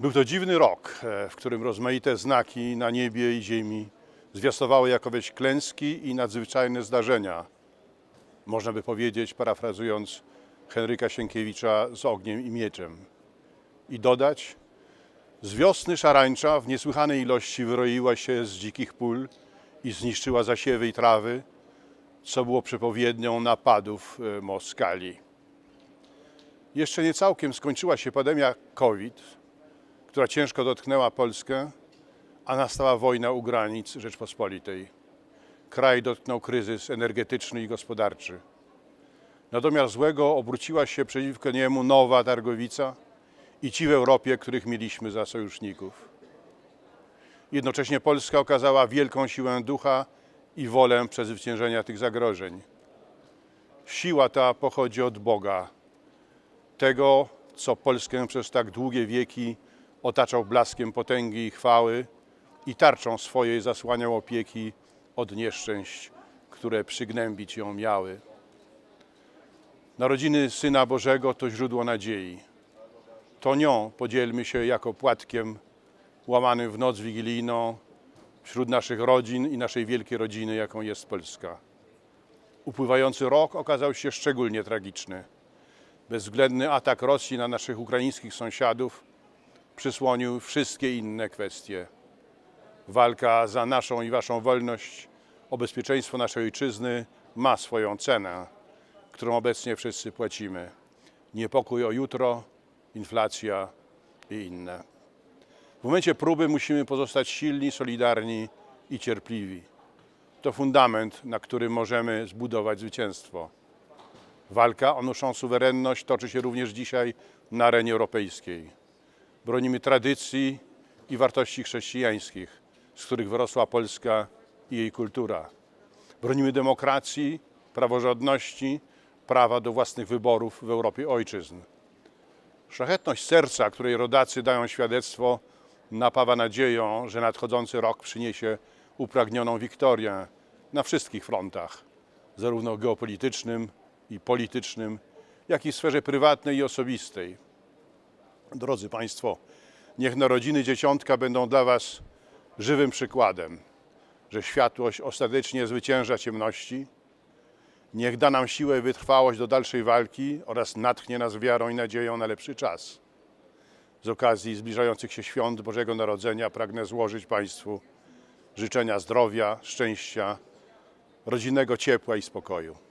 Był to dziwny rok, e, w którym rozmaite znaki na niebie i ziemi zwiastowały jakoweś klęski i nadzwyczajne zdarzenia. Można by powiedzieć, parafrazując Henryka Sienkiewicza z ogniem i mieczem. I dodać, z wiosny szarańcza w niesłychanej ilości wyroiła się z dzikich pól i zniszczyła zasiewy i trawy, co było przepowiednią napadów e, Moskali. Jeszcze nie całkiem skończyła się pandemia COVID, która ciężko dotknęła Polskę, a nastała wojna u granic Rzeczpospolitej. Kraj dotknął kryzys energetyczny i gospodarczy. Natomiast złego obróciła się przeciwko niemu nowa targowica i ci w Europie, których mieliśmy za sojuszników. Jednocześnie Polska okazała wielką siłę ducha i wolę przezwyciężenia tych zagrożeń. Siła ta pochodzi od Boga, tego, co Polskę przez tak długie wieki otaczał blaskiem potęgi i chwały i tarczą swojej zasłaniał opieki od nieszczęść, które przygnębić ją miały. Narodziny Syna Bożego to źródło nadziei. To nią podzielmy się jako płatkiem łamanym w noc wigilijną wśród naszych rodzin i naszej wielkiej rodziny, jaką jest Polska. Upływający rok okazał się szczególnie tragiczny. Bezwzględny atak Rosji na naszych ukraińskich sąsiadów przysłonił wszystkie inne kwestie. Walka za naszą i waszą wolność, o bezpieczeństwo naszej ojczyzny ma swoją cenę, którą obecnie wszyscy płacimy. Niepokój o jutro, inflacja i inne. W momencie próby musimy pozostać silni, solidarni i cierpliwi. To fundament, na którym możemy zbudować zwycięstwo. Walka o naszą suwerenność toczy się również dzisiaj na arenie europejskiej. Bronimy tradycji i wartości chrześcijańskich, z których wyrosła Polska i jej kultura. Bronimy demokracji, praworządności, prawa do własnych wyborów w Europie ojczyzn. Szlachetność serca, której rodacy dają świadectwo, napawa nadzieją, że nadchodzący rok przyniesie upragnioną wiktorię na wszystkich frontach, zarówno geopolitycznym i politycznym, jak i w sferze prywatnej i osobistej. Drodzy Państwo, niech narodziny dzieciątka będą dla Was żywym przykładem, że światłość ostatecznie zwycięża ciemności. Niech da nam siłę i wytrwałość do dalszej walki oraz natchnie nas wiarą i nadzieją na lepszy czas. Z okazji zbliżających się świąt Bożego Narodzenia pragnę złożyć Państwu życzenia zdrowia, szczęścia, rodzinnego ciepła i spokoju.